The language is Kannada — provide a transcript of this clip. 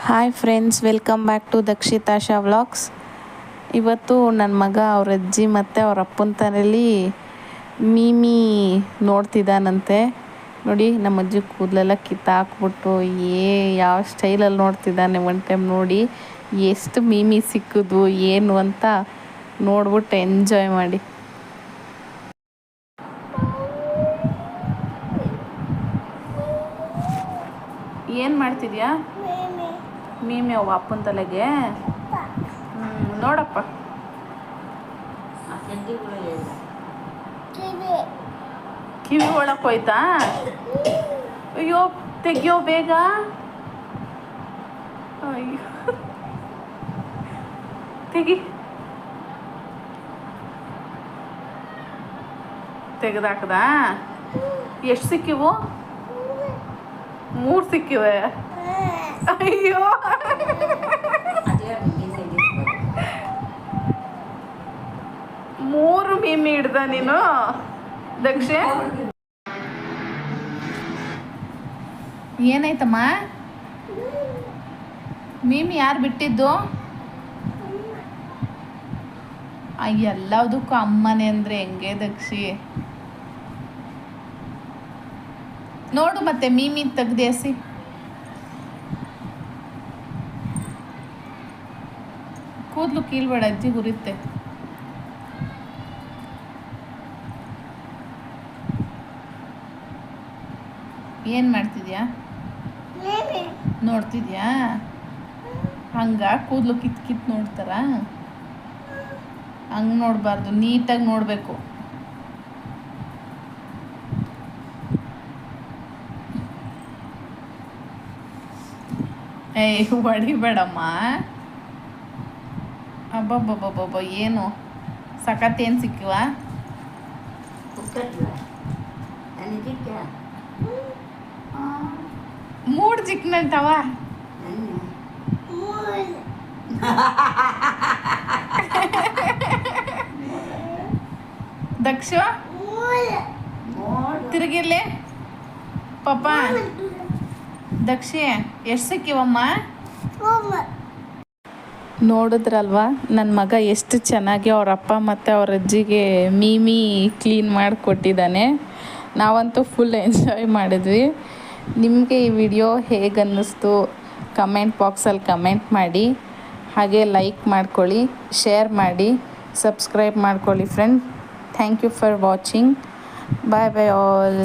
Hi friends welcome back to Dakshitasha vlogs ಇವತ್ತು ನನ್ನ ಮಗ ಅವ್ರ ಅಜ್ಜಿ ಮತ್ತು ಅವ್ರ ಅಪ್ಪನ ತನಲ್ಲಿ ಮೀಮಿ ನೋಡ್ತಿದ್ದಾನಂತೆ ನೋಡಿ, ನಮ್ಮ ಅಜ್ಜಿ ಕೂದಲೆಲ್ಲ ಕಿತ್ತಾಕ್ಬಿಟ್ಟು ಏ, ಯಾವ ಸ್ಟೈಲಲ್ಲಿ ನೋಡ್ತಿದ್ದಾನೆ ಒನ್ ಟೈಮ್ ನೋಡಿ. ಎಷ್ಟು ಮೀಮಿ ಸಿಕ್ಕಿದ್ವು ಏನು ಅಂತ ನೋಡ್ಬಿಟ್ಟು ಎಂಜಾಯ್ ಮಾಡಿ. ಏನು ಮಾಡ್ತಿದ್ಯಾ? ಮೀಮಿ ಅವ ಅಪ್ಪನ ತಲೆಗೆ? ನೋಡಪ್ಪ. ಕಿವಿ ಒಳಕ್ಕೆ ಹೋಯ್ತಾ? ಅಯ್ಯೋ, ತೆಗಿಯೋ ಬೇಗ. ತೆಗಿ. ತೆಗೆದಾಕದ? ಎಷ್ಟು ಸಿಕ್ಕಿವು? ಮೂರು ಸಿಕ್ಕಿವೆ. ಅಯ್ಯೋ. ಮೂರು ಮೀಮಿ ಹಿಡ್ದ ನೀನು? ದಕ್ಷಿ? ಏನಾಯ್ತಮ್ಮ? ಮೀಮಿ ಯಾರು ಬಿಟ್ಟಿದ್ದು? ಎಲ್ಲದಕ್ಕೂ ಅಮ್ಮನೆ ಅಂದ್ರೆ ಹೆಂಗೆ ದಕ್ಷಿ? ನೋಡು ಮತ್ತೆ ಮೀಮಿ ತೆಗ್ದು ಕೂದಲು ಕೀಳ್ಬೇಡ, ಅಜ್ಜಿ ಗುರಿತ್ತೆ ಏನು ಮಾಡ್ತಿದ್ಯಾ? ನೋಡ್ತಿದ್ಯಾ? ಹಂಗ ಕೂದಲು ಕಿತ್ ಕಿತ್ ನೋಡ್ತಾರ? ಹಂಗ ನೋಡಬಾರ್ದು, ನೀಟಾಗಿ ನೋಡಬೇಕು. ಏಯ್ ಹೊಡಿಬೇಡಮ್ಮ ಅಬ್ಬಬ್ಬಬ್ಬಬ್ಬ ಏನು? ಸಖತ್ ಏನು ಸಿಕ್ಕಿವ ಮೂಡ್ ಚಿಕ್ಕನಂತವ ದಕ್ಷ? ತಿರುಗಿರ್ಲಿ. ಪಾಪ ದಕ್ಷಿ ಎಷ್ಟು ಸಿಕ್ಕಿವಮ್ಮ? ನೋಡಿದ್ರಲ್ವಾ? ನನ್ನ ಮಗ ಎಷ್ಟು ಚೆನ್ನಾಗಿ ಅವ್ರ ಅಪ್ಪ ಮತ್ತು ಅವ್ರ ಅಜ್ಜಿಗೆ ಮೀಮಿ ಕ್ಲೀನ್ ಮಾಡಿಕೊಟ್ಟಿದ್ದಾನೆ. ನಾವಂತೂ ಫುಲ್ ಎಂಜಾಯ್ ಮಾಡಿದ್ವಿ. ನಿಮಗೆ ಈ ವಿಡಿಯೋ ಹೇಗೆ ಅನ್ನಿಸ್ತು ಕಮೆಂಟ್ ಬಾಕ್ಸಲ್ಲಿ ಕಮೆಂಟ್ ಮಾಡಿ. ಹಾಗೆ ಲೈಕ್ ಮಾಡ್ಕೊಳ್ಳಿ ಶೇರ್ ಮಾಡಿ ಸಬ್ಸ್ಕ್ರೈಬ್ ಮಾಡ್ಕೊಳ್ಳಿ friend thank you for watching bye bye all